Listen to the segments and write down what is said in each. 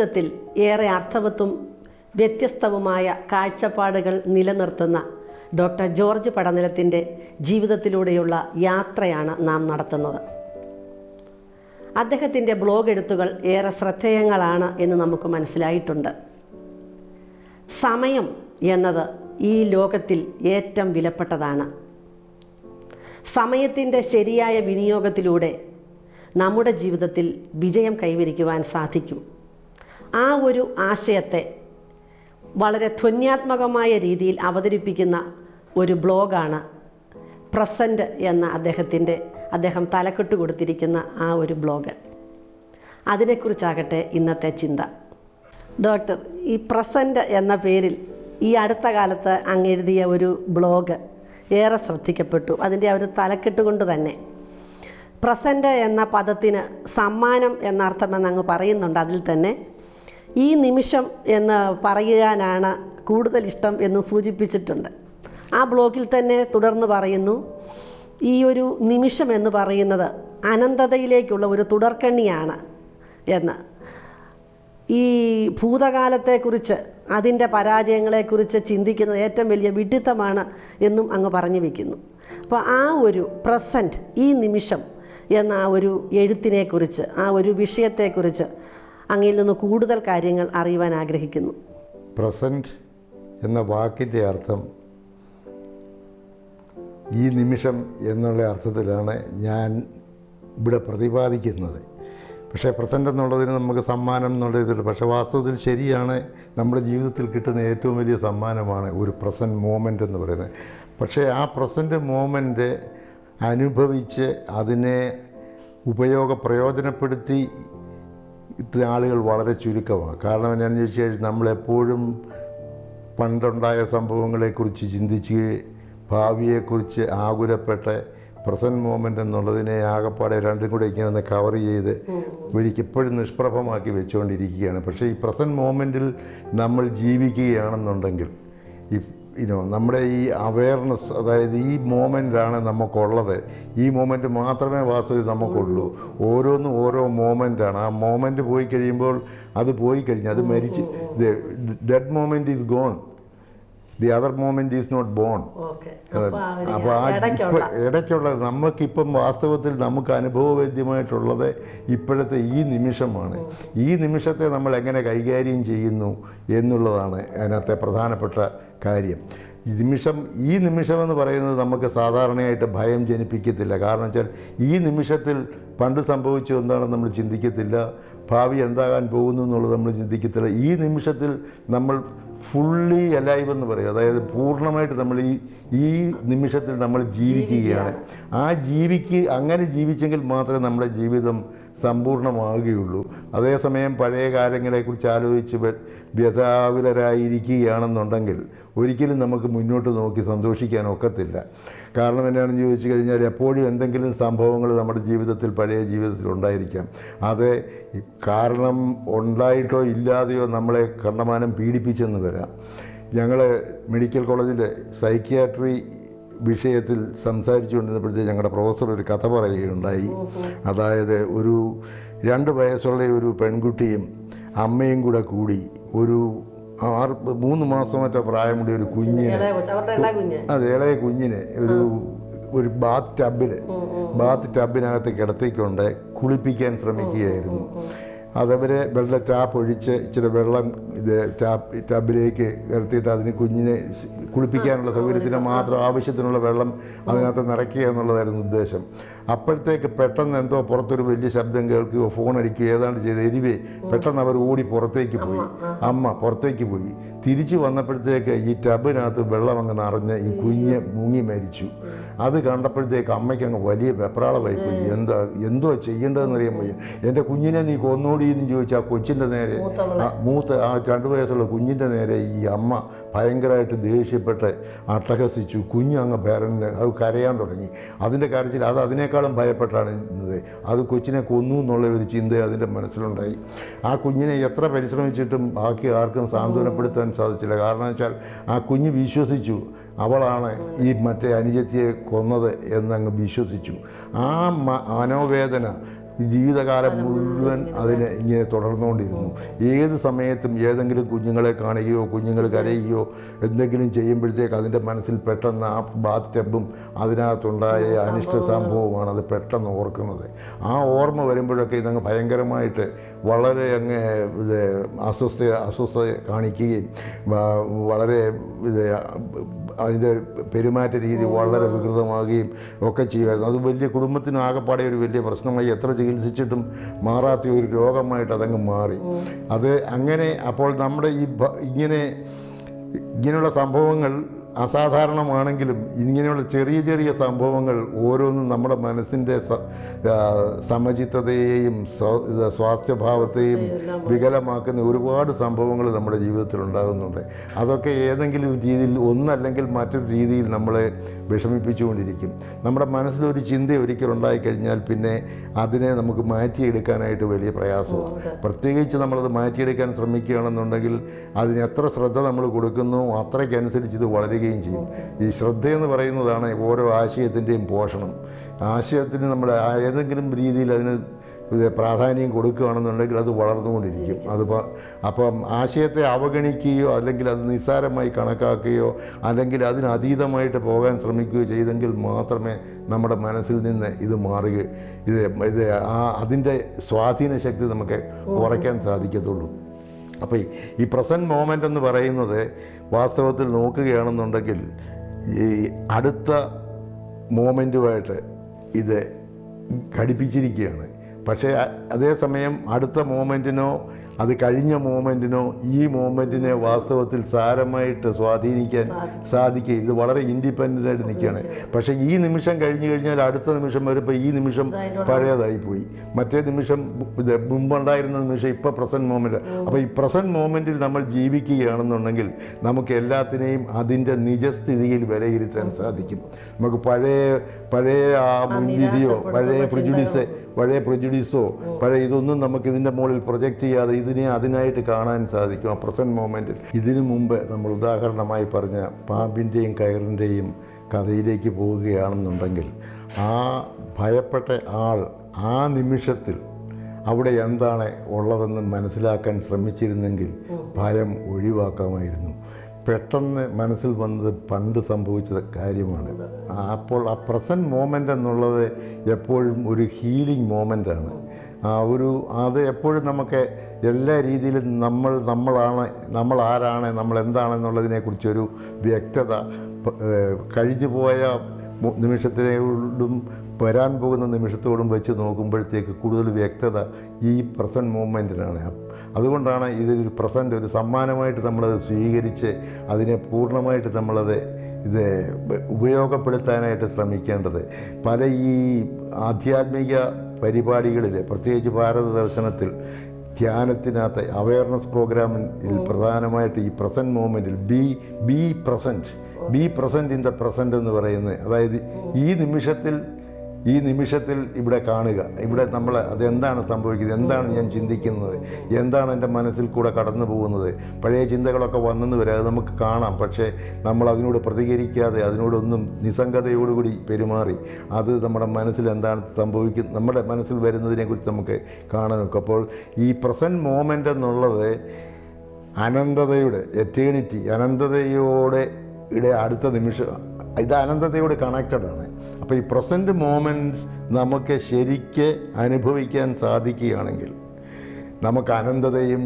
ജീവിതത്തിൽ ഏറെ അർത്ഥവത്തും വ്യത്യസ്തവുമായ കാഴ്ചപ്പാടുകൾ നിലനിർത്തുന്ന ഡോക്ടർ ജോർജ് പടനിലത്തിന്റെ ജീവിതത്തിലൂടെയുള്ള യാത്രയാണ് നാം നടത്തുന്നത്. അദ്ദേഹത്തിന്റെ ബ്ലോഗ് എഴുത്തുകൾ ഏറെ ശ്രദ്ധേയങ്ങളാണ് എന്ന് നമുക്ക് മനസ്സിലായിട്ടുണ്ട്. സമയം എന്നത് ഈ ലോകത്തിൽ ഏറ്റവും വിലപ്പെട്ടതാണ്. സമയത്തിന്റെ ശരിയായ വിനിയോഗത്തിലൂടെ നമ്മുടെ ജീവിതത്തിൽ വിജയം കൈവരിക്കുവാൻ സാധിക്കും. ആ ഒരു ആശയത്തെ വളരെ ധ്വന്യാത്മകമായ രീതിയിൽ അവതരിപ്പിക്കുന്ന ഒരു ബ്ലോഗാണ് പ്രസന്റ് എന്ന അദ്ദേഹത്തിന്റെ അദ്ദേഹം തലക്കെട്ട് കൊടുത്തിരിക്കുന്ന ആ ഒരു ബ്ലോഗ്. അതിനെക്കുറിച്ചാകട്ടെ ഇന്നത്തെ ചിന്ത. ഡോക്ടർ ഈ പ്രസന്റ് എന്ന പേരിൽ ഈ അടുത്ത കാലത്ത് അങ്ങ് എഴുതിയ ഒരു ബ്ലോഗ് ഏറെ ശ്രദ്ധിക്കപ്പെട്ടു. അതിന്റെ ആ ഒരു തലക്കെട്ട് കൊണ്ട് തന്നെ. പ്രസന്റ് എന്ന പദത്തിന് സമ്മാനം എന്ന അർത്ഥമെന്ന് അങ്ങ് പറയുന്നുണ്ട്. അതിൽ തന്നെ ഈ നിമിഷം എന്ന് പറയാനാണ് കൂടുതൽ ഇഷ്ടം എന്ന് സൂചിപ്പിച്ചിട്ടുണ്ട്. ആ ബ്ലോഗിൽ തന്നെ തുടർന്ന് പറയുന്നു ഈ ഒരു നിമിഷം എന്ന് പറയുന്നത് അനന്തതയിലേക്കുള്ള ഒരു തുടർക്കണ്ണിയാണ് എന്ന്. ഈ ഭൂതകാലത്തെക്കുറിച്ച് അതിന്റെ പരാജയങ്ങളെക്കുറിച്ച് ചിന്തിക്കുന്നത് ഏറ്റവും വലിയ വിഡിത്തമാണ് എന്നും അങ്ങ് പറഞ്ഞു വയ്ക്കുന്നു അപ്പോൾ ആ ഒരു പ്രസന്റ് ഈ നിമിഷം എന്ന ആ ഒരു എഴുത്തിനെക്കുറിച്ച് ആ ഒരു വിഷയത്തെക്കുറിച്ച് അങ്ങയിൽ നിന്ന് കൂടുതൽ കാര്യങ്ങൾ അറിയുവാൻ ആഗ്രഹിക്കുന്നു. പ്രസന്റ് എന്ന വാക്കിന്റെ അർത്ഥം ഈ നിമിഷം എന്നുള്ള അർത്ഥത്തിലാണ് ഞാൻ ഇവിടെ പ്രതിപാദിക്കുന്നത്. പക്ഷേ പ്രസന്റ് എന്നുള്ളതിന് നമുക്ക് സമ്മാനം എന്നുള്ള ഇതിൽ പക്ഷേ വാസ്തവത്തിൽ ശരിയാണ്. നമ്മുടെ ജീവിതത്തിൽ കിട്ടുന്ന ഏറ്റവും വലിയ സമ്മാനമാണ് ഒരു പ്രസന്റ് മോമെന്റ് എന്ന് പറയുന്നത്. പക്ഷേ ആ പ്രസന്റ് മോമെന്റ് അനുഭവിച്ച് അതിനെ ഉപയോഗ പ്രയോജനപ്പെടുത്തി ഇത്ര ആളുകൾ വളരെ ചുരുക്കമാണ്. കാരണം എന്നാന്ന് ചോദിച്ചു കഴിഞ്ഞാൽ നമ്മളെപ്പോഴും പണ്ടുണ്ടായ സംഭവങ്ങളെക്കുറിച്ച് ചിന്തിച്ച് ഭാവിയെക്കുറിച്ച് ആകുലപ്പെട്ട് പ്രസന്റ് മൂമെന്റ് എന്നുള്ളതിനെ ആകെപ്പാടെ രണ്ടും കൂടെ ഇങ്ങനെ ഒന്ന് കവർ ചെയ്ത് ഒരിക്കപ്പോഴും നിഷ്പ്രഭമാക്കി വെച്ചുകൊണ്ടിരിക്കുകയാണ്. പക്ഷേ ഈ പ്രസന്റ് മൂമെന്റിൽ നമ്മൾ ജീവിക്കുകയാണെന്നുണ്ടെങ്കിൽ ഈ ഇനോ നമ്മുടെ ഈ അവയർനെസ് അതായത് ഈ മോമെന്റാണ് നമുക്കുള്ളത്. ഈ മോമെന്റ് മാത്രമേ വാസ്തവത്തിൽ നമുക്കുള്ളൂ. ഓരോന്നും ഓരോ മോമെന്റാണ് ആ മോമെന്റ് പോയി കഴിയുമ്പോൾ അത് പോയി കഴിഞ്ഞ് അത് മരിച്ച് dead moment is gone the other moment is not born അപ്പോൾ ആ ഇപ്പം ഇടയ്ക്കുള്ള നമുക്കിപ്പം വാസ്തവത്തിൽ നമുക്ക് അനുഭവവേദ്യമായിട്ടുള്ളത് ഇപ്പോഴത്തെ ഈ നിമിഷമാണ്. ഈ നിമിഷത്തെ നമ്മൾ എങ്ങനെ കൈകാര്യം ചെയ്യുന്നു എന്നുള്ളതാണ് അതിനകത്തെ പ്രധാനപ്പെട്ട കാര്യം. ഈ നിമിഷം ഈ നിമിഷം എന്ന് പറയുന്നത് നമുക്ക് സാധാരണയായിട്ട് ഭയം ജനിപ്പിക്കത്തില്ല. കാരണം വെച്ചാൽ ഈ നിമിഷത്തിൽ പണ്ട് സംഭവിച്ചു എന്താണെന്ന് നമ്മൾ ചിന്തിക്കത്തില്ല. ഭാവി എന്താകാൻ പോകുന്നു എന്നുള്ളത് നമ്മൾ ചിന്തിക്കത്തില്ല. ഈ നിമിഷത്തിൽ നമ്മൾ ഫുള്ളി അലൈവ് എന്ന് പറയും. അതായത് പൂർണമായിട്ട് നമ്മൾ ഈ ഈ നിമിഷത്തിൽ നമ്മൾ ജീവിക്കുകയാണ്. ആ ജീവിക്ക് അങ്ങനെ ജീവിച്ചെങ്കിൽ മാത്രമേ നമ്മുടെ ജീവിതം സമ്പൂർണമാവുകയുള്ളൂ അതേസമയം പഴയ കാര്യങ്ങളെക്കുറിച്ച് ആലോചിച്ച് വ്യ- വ്യഥാകുലരായിരിക്കുകയാണെന്നുണ്ടെങ്കിൽ ഒരിക്കലും നമുക്ക് മുന്നോട്ട് നോക്കി സന്തോഷിക്കാൻ ഒക്കത്തില്ല. കാരണം എന്നാണെന്ന് ചോദിച്ചു കഴിഞ്ഞാൽ എപ്പോഴും എന്തെങ്കിലും സംഭവങ്ങൾ നമ്മുടെ ജീവിതത്തിൽ പഴയ ജീവിതത്തിൽ ഉണ്ടായിരിക്കാം. അത് കാരണം ഉണ്ടായിട്ടോ ഇല്ലാതെയോ നമ്മളെ കണ്ടമാനം പീഡിപ്പിച്ചെന്ന് വരാം. ഞങ്ങൾ മെഡിക്കൽ കോളേജിൽ സൈക്യാട്രി വിഷയത്തിൽ സംസാരിച്ചുകൊണ്ടിരുന്നപ്പോഴത്തേക്ക് ഞങ്ങളുടെ പ്രൊഫസർ ഒരു കഥ പറയുകയുണ്ടായി. അതായത് ഒരു രണ്ട് വയസ്സുള്ള ഒരു പെൺകുട്ടിയും അമ്മയും കൂടെ കൂടി ഒരു ആറ് മൂന്ന് മാസം മറ്റോ പ്രായമുള്ള ഒരു കുഞ്ഞിനെ അത് ഇളയ കുഞ്ഞിനെ ഒരു ഒരു ബാത്ത് ടബിൽ ബാത്ത് ടബിനകത്ത് കിടത്തിക്കൊണ്ട് കുളിപ്പിക്കാൻ ശ്രമിക്കുകയായിരുന്നു. അതവരെ വെള്ള ടാപ്പ് ഒഴിച്ച് ഇച്ചിരി വെള്ളം ഇത് ടാപ്പ് ടബിലേക്ക് കിടത്തിയിട്ട് അതിന് കുഞ്ഞിനെ കുളിപ്പിക്കാനുള്ള സൗകര്യത്തിന് മാത്രം ആവശ്യത്തിനുള്ള വെള്ളം അതിനകത്ത് നിറയ്ക്കുക എന്നുള്ളതായിരുന്നു ഉദ്ദേശം. അപ്പോഴത്തേക്ക് പെട്ടെന്ന് എന്തോ പുറത്തൊരു വലിയ ശബ്ദം കേൾക്കുകയോ ഫോൺ അടിക്കുകയോ ഏതാണ്ട് ചെയ്ത് എരിവേ പെട്ടെന്ന് അവർ ഓടി പുറത്തേക്ക് പോയി. അമ്മ പുറത്തേക്ക് പോയി. തിരിച്ചു വന്നപ്പോഴത്തേക്ക് ഈ ടബിനകത്ത് വെള്ളം അങ്ങ് നിറഞ്ഞ് ഈ കുഞ്ഞ് മുങ്ങി മരിച്ചു. അത് കണ്ടപ്പോഴത്തേക്ക് അമ്മയ്ക്ക് അങ്ങ് വലിയ വെപ്രാളമായി പോയി. എന്താ എന്തോ ചെയ്യേണ്ടതെന്ന് അറിയാൻ വയ്യ. എന്റെ കുഞ്ഞിനെ നീ കൊന്നോടി എന്ന് ചോദിച്ചാൽ ആ കൊച്ചിന്റെ നേരെ മൂത്ത ആ രണ്ട് വയസ്സുള്ള കുഞ്ഞിന്റെ നേരെ ഈ അമ്മ ഭയങ്കരമായിട്ട് ദേഷ്യപ്പെട്ട് അട്ടഹസിച്ചു. കുഞ്ഞ് അങ്ങ് പേരന്റെ അത് കരയാൻ തുടങ്ങി. അതിന്റെ കരച്ചിൽ അത് അതിനേക്കാളും ഭയപ്പെട്ടാണ് ഇരുന്നത് അത് കൊച്ചിനെ കൊന്നു എന്നുള്ള ഒരു ചിന്ത അതിന്റെ മനസ്സിലുണ്ടായി. ആ കുഞ്ഞിനെ എത്ര പരിശ്രമിച്ചിട്ടും ബാക്കി ആർക്കും സാന്ത്വനപ്പെടുത്താൻ സാധിച്ചില്ല. കാരണം വെച്ചാൽ ആ കുഞ്ഞ് വിശ്വസിച്ചു അവളാണ് ഈ മറ്റേ അനുജത്തിയെ കൊന്നത് എന്നങ്ങ് വിശ്വസിച്ചു. ആ മനോവേദന ജീവിതകാലം മുഴുവൻ അതിനെ ഇങ്ങനെ തുടർന്നുകൊണ്ടിരുന്നു. ഏത് സമയത്തും ഏതെങ്കിലും കുഞ്ഞുങ്ങളെ കാണുകയോ കുഞ്ഞുങ്ങൾ കരയുകയോ എന്തെങ്കിലും ചെയ്യുമ്പോഴത്തേക്ക് അതിന്റെ മനസ്സിൽ പെട്ടെന്ന് ആ ബാത്ത് ടബും അതിനകത്തുണ്ടായ അനിഷ്ട സംഭവമാണ് അത് പെട്ടെന്ന് ഓർക്കുന്നത്. ആ ഓർമ്മ വരുമ്പോഴൊക്കെ ഇതങ്ങ് ഭയങ്കരമായിട്ട് വളരെ അങ്ങ് ഇത് അസ്വസ്ഥ അസ്വസ്ഥ കാണിക്കുകയും വളരെ ഇത് അതിന്റെ പെരുമാറ്റ രീതി വളരെ വികൃതമാകുകയും ഒക്കെ ചെയ്യുമായിരുന്നു. അത് വലിയ കുടുംബത്തിന് ആകെപ്പാടെ ഒരു വലിയ പ്രശ്നമായി എത്ര ചികിത്സിച്ചിട്ടും മാറാത്ത ഒരു രോഗമായിട്ട് അതങ്ങ് മാറി. അത് അങ്ങനെ അപ്പോൾ നമ്മുടെ ഈ ഇങ്ങനെ ഇങ്ങനെയുള്ള സംഭവങ്ങൾ അസാധാരണമാണെങ്കിലും ഇങ്ങനെയുള്ള ചെറിയ ചെറിയ സംഭവങ്ങൾ ഓരോന്നും നമ്മുടെ മനസ്സിന്റെ സമചിത്തതയെയും സ്വ- സ്വാസ്ഥ്യഭാവത്തെയും വികലമാക്കുന്ന ഒരുപാട് സംഭവങ്ങൾ നമ്മുടെ ജീവിതത്തിൽ ഉണ്ടാകുന്നുണ്ട്. അതൊക്കെ ഏതെങ്കിലും രീതിയിൽ ഒന്നല്ലെങ്കിൽ മറ്റൊരു രീതിയിൽ നമ്മളെ വിഷമിപ്പിച്ചുകൊണ്ടിരിക്കും. നമ്മുടെ മനസ്സിലൊരു ചിന്ത ഒരിക്കലുണ്ടായിക്കഴിഞ്ഞാൽ പിന്നെ അതിനെ നമുക്ക് മാറ്റിയെടുക്കാനായിട്ട് വലിയ പ്രയാസമാണ്. പ്രത്യേകിച്ച് നമ്മളത് മാറ്റിയെടുക്കാൻ ശ്രമിക്കുകയാണെന്നുണ്ടെങ്കിൽ അതിന് എത്ര ശ്രദ്ധ നമ്മൾ കൊടുക്കുന്നു അത്രയ്ക്കനുസരിച്ച് ഇത് വളരുകയും ചെയ്യും. ഈ ശ്രദ്ധയെന്ന് പറയുന്നതാണ് ഓരോ ആശയത്തിന്റെയും പോഷണം. ആശയത്തിന് നമ്മൾ ഏതെങ്കിലും രീതിയിൽ അതിന് പ്രാധാന്യം കൊടുക്കുകയാണെന്നുണ്ടെങ്കിൽ അത് വളർന്നുകൊണ്ടിരിക്കും. അതിപ്പോൾ അപ്പം ആശയത്തെ അവഗണിക്കുകയോ അല്ലെങ്കിൽ അത് നിസ്സാരമായി കണക്കാക്കുകയോ അല്ലെങ്കിൽ അതിനതീതമായിട്ട് പോകാൻ ശ്രമിക്കുകയോ ചെയ്തെങ്കിൽ മാത്രമേ നമ്മുടെ മനസ്സിൽ നിന്ന് ഇത് മാറുക ഇത് ഇത് ആ അതിന്റെ സ്വാധീന ശക്തി നമുക്ക് കുറയ്ക്കാൻ സാധിക്കത്തുള്ളൂ. അപ്പോൾ ഈ- പ്രസന്റ് മോമെന്റ് എന്ന് പറയുന്നത് വാസ്തവത്തിൽ നോക്കുകയാണെന്നുണ്ടെങ്കിൽ ഈ അടുത്ത മോമെന്റുമായിട്ട് ഇത് ഘടിപ്പിച്ചിരിക്കുകയാണ്. പക്ഷേ അതേസമയം അടുത്ത മൂമെന്റിനോ അത് കഴിഞ്ഞ മൂമെന്റിനോ ഈ മൂമെന്റിനെ വാസ്തവത്തിൽ സാരമായിട്ട് സ്വാധീനിക്കാൻ സാധിക്കുക. ഇത് വളരെ ഇൻഡിപെൻഡന്റ് ആയിട്ട് നിൽക്കുകയാണ്. പക്ഷേ ഈ നിമിഷം കഴിഞ്ഞു കഴിഞ്ഞാൽ അടുത്ത നിമിഷം വരുമ്പോൾ ഈ നിമിഷം പഴയതായിപ്പോയി. മറ്റേ നിമിഷം ഇത് മുമ്പുണ്ടായിരുന്ന നിമിഷം ഇപ്പോൾ പ്രസന്റ് മൂമെന്റ് അപ്പോൾ ഈ പ്രസന്റ് മൂമെന്റിൽ നമ്മൾ ജീവിക്കുകയാണെന്നുണ്ടെങ്കിൽ നമുക്ക് എല്ലാത്തിനെയും അതിന്റെ നിജസ്ഥിതിയിൽ വിലയിരുത്താൻ സാധിക്കും. നമുക്ക് പഴയ പഴയ ആ മുൻവിധിയോ പഴയ പ്രിജുഡിസ് പഴയ പ്രൊജുഡീസോ പഴയ ഇതൊന്നും നമുക്ക് ഇതിന്റെ മുകളിൽ പ്രൊജക്റ്റ് ചെയ്യാതെ ഇതിനെ അതിനായിട്ട് കാണാൻ സാധിക്കും ആ പ്രസന്റ് മൊമെന്റിൽ ഇതിനു മുമ്പ് നമ്മൾ ഉദാഹരണമായി പറഞ്ഞ പാമ്പിന്റെയും കയറിന്റെയും കഥയിലേക്ക് പോവുകയാണെന്നുണ്ടെങ്കിൽ ആ ഭയപ്പെട്ട ആൾ ആ നിമിഷത്തിൽ അവിടെ എന്താണ് ഉള്ളതെന്ന് മനസ്സിലാക്കാൻ ശ്രമിച്ചിരുന്നെങ്കിൽ ഭയം ഒഴിവാക്കാമായിരുന്നു. പെട്ടെന്ന് മനസ്സിൽ വന്നത് പണ്ട് സംഭവിച്ച കാര്യമാണ്. അപ്പോൾ ആ പ്രസന്റ് മോമെന്റ് എന്നുള്ളത് എപ്പോഴും ഒരു ഹീലിംഗ് മോമെന്റാണ് ആ ഒരു അത് എപ്പോഴും നമുക്ക് എല്ലാ രീതിയിലും നമ്മൾ നമ്മളാണ് നമ്മൾ ആരാണ് നമ്മൾ എന്താണെന്നുള്ളതിനെക്കുറിച്ചൊരു വ്യക്തത കഴിഞ്ഞു പോയ നിമിഷത്തിനോടും വരാൻ പോകുന്ന നിമിഷത്തോടും വെച്ച് നോക്കുമ്പോഴത്തേക്ക് കൂടുതൽ വ്യക്തത ഈ പ്രസന്റ് മൂമെന്റിനാണ് അതുകൊണ്ടാണ് ഇതൊരു പ്രസന്റ് ഒരു സമ്മാനമായിട്ട് നമ്മളത് സ്വീകരിച്ച് അതിനെ പൂർണമായിട്ട് നമ്മളത് ഇത് ഉപയോഗപ്പെടുത്താനായിട്ട് ശ്രമിക്കേണ്ടത്. പല ഈ ആധ്യാത്മിക പരിപാടികളിൽ പ്രത്യേകിച്ച് ഭാരത ദർശനത്തിൽ ധ്യാനത്തിനകത്ത് അവയർനെസ് പ്രോഗ്രാമിൽ പ്രധാനമായിട്ട് ഈ present മൂമെന്റിൽ be be present be present in the present എന്ന് പറയുന്നത്. അതായത് ഈ നിമിഷത്തിൽ ഈ നിമിഷത്തിൽ ഇവിടെ കാണുക. ഇവിടെ നമ്മൾ അതെന്താണ് സംഭവിക്കുന്നത്? എന്താണ് ഞാൻ ചിന്തിക്കുന്നത്? എന്താണ് എന്റെ മനസ്സിൽ കൂടെ കടന്നു പോകുന്നത്? പഴയ ചിന്തകളൊക്കെ വന്നെന്ന് അത് നമുക്ക് കാണാം. പക്ഷേ നമ്മൾ അതിനോട് പ്രതികരിക്കാതെ അതിനോടൊന്നും നിസ്സംഗതയോടുകൂടി പെരുമാറി അത് നമ്മുടെ മനസ്സിൽ എന്താണ് സംഭവിക്കുന്നത് നമ്മുടെ മനസ്സിൽ വരുന്നതിനെക്കുറിച്ച് നമുക്ക് കാണാൻ നോക്കും. അപ്പോൾ ഈ പ്രസന്റ് മോമെന്റ് എന്നുള്ളത് അനന്തതയുടെ എറ്റേണിറ്റി അനന്തതയോടെ ഇടെ അടുത്ത നിമിഷം ഇത് അനന്തതയോട് കണക്റ്റഡ് ആണ്. അപ്പോൾ ഈ പ്രസന്റ് മോമെന്റ് നമുക്ക് ശരിക്ക് അനുഭവിക്കാൻ സാധിക്കുകയാണെങ്കിൽ നമുക്ക് അനന്തതയും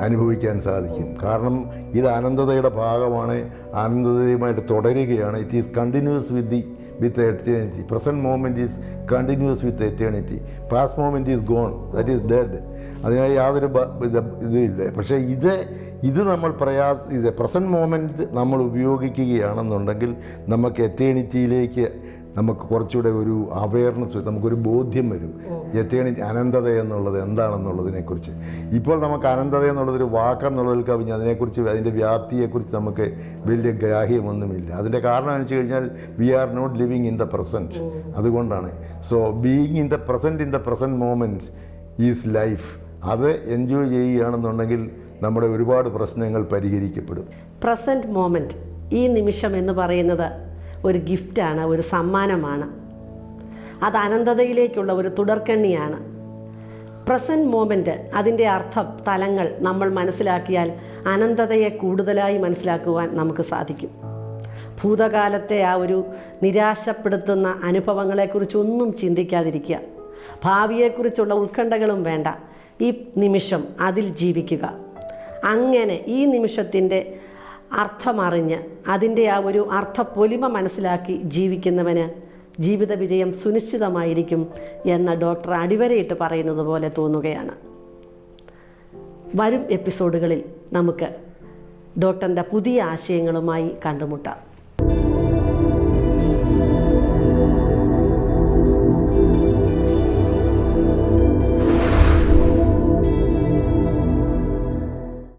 അനുഭവിക്കാൻ സാധിക്കും. കാരണം ഇത് അനന്തതയുടെ ഭാഗമാണ് അനന്തതയുമായിട്ട് തുടരുകയാണ്. It is continuous with the with eternity present moment is continuous with eternity past moment is gone that is dead അതിനായി യാതൊരു ഇല്ല പക്ഷേ ഇത് ഇത് നമ്മൾ പ്രയാ ഇത് പ്രസന്റ് മോമെന്റ് നമ്മൾ ഉപയോഗിക്കുകയാണെന്നുണ്ടെങ്കിൽ നമുക്ക് എറ്റേണിറ്റിയിലേക്ക് നമുക്ക് കുറച്ചുകൂടെ ഒരു അവയർനെസ് നമുക്കൊരു ബോധ്യം വരും. എത്തേണി അനന്തത എന്നുള്ളത് എന്താണെന്നുള്ളതിനെക്കുറിച്ച്. ഇപ്പോൾ നമുക്ക് അനന്തത എന്നുള്ളതൊരു വാക്കെന്നുള്ളതിൽ കവിഞ്ഞ് അതിനെക്കുറിച്ച് അതിന്റെ വ്യാപ്തിയെക്കുറിച്ച് നമുക്ക് വലിയ ഗ്രാഹ്യമൊന്നുമില്ല. അതിന്റെ കാരണം എന്ന് വെച്ച് കഴിഞ്ഞാൽ we are not living in the present അതുകൊണ്ടാണ്. So being in the present in the present moment is life അത് എൻജോയ് ചെയ്യുകയാണെന്നുണ്ടെങ്കിൽ നമ്മുടെ ഒരുപാട് പ്രശ്നങ്ങൾ പരിഹരിക്കപ്പെടും. പ്രസന്റ് മോമെന്റ് ഈ നിമിഷം എന്ന് പറയുന്നത് ഒരു ഗിഫ്റ്റാണ് ഒരു സമ്മാനമാണ്. അത് അനന്തതയിലേക്കുള്ള ഒരു തുടർക്കണ്ണിയാണ്. പ്രസന്റ് മോമെന്റ് അതിന്റെ അർത്ഥം തലങ്ങൾ നമ്മൾ മനസ്സിലാക്കിയാൽ അനന്തതയെ കൂടുതലായി മനസ്സിലാക്കുവാൻ നമുക്ക് സാധിക്കും. ഭൂതകാലത്തെ ആ ഒരു നിരാശപ്പെടുത്തുന്ന അനുഭവങ്ങളെക്കുറിച്ചൊന്നും ചിന്തിക്കാതിരിക്കുക. ഭാവിയെക്കുറിച്ചുള്ള ഉത്കണ്ഠകളും വേണ്ട. ഈ നിമിഷം അതിൽ ജീവിക്കുക. അങ്ങനെ ഈ നിമിഷത്തിന്റെ അർത്ഥമറിഞ്ഞ് അതിന്റെ ആ ഒരു അർത്ഥപ്പൊലിമ മനസ്സിലാക്കി ജീവിക്കുന്നവന് ജീവിത വിജയം സുനിശ്ചിതമായിരിക്കും എന്ന ഡോക്ടർ അടിവരയിട്ട് പറയുന്നത് പോലെ തോന്നുകയാണ്. വരും എപ്പിസോഡുകളിൽ നമുക്ക് ഡോക്ടറിന്റെ പുതിയ ആശയങ്ങളുമായി കണ്ടുമുട്ടാം.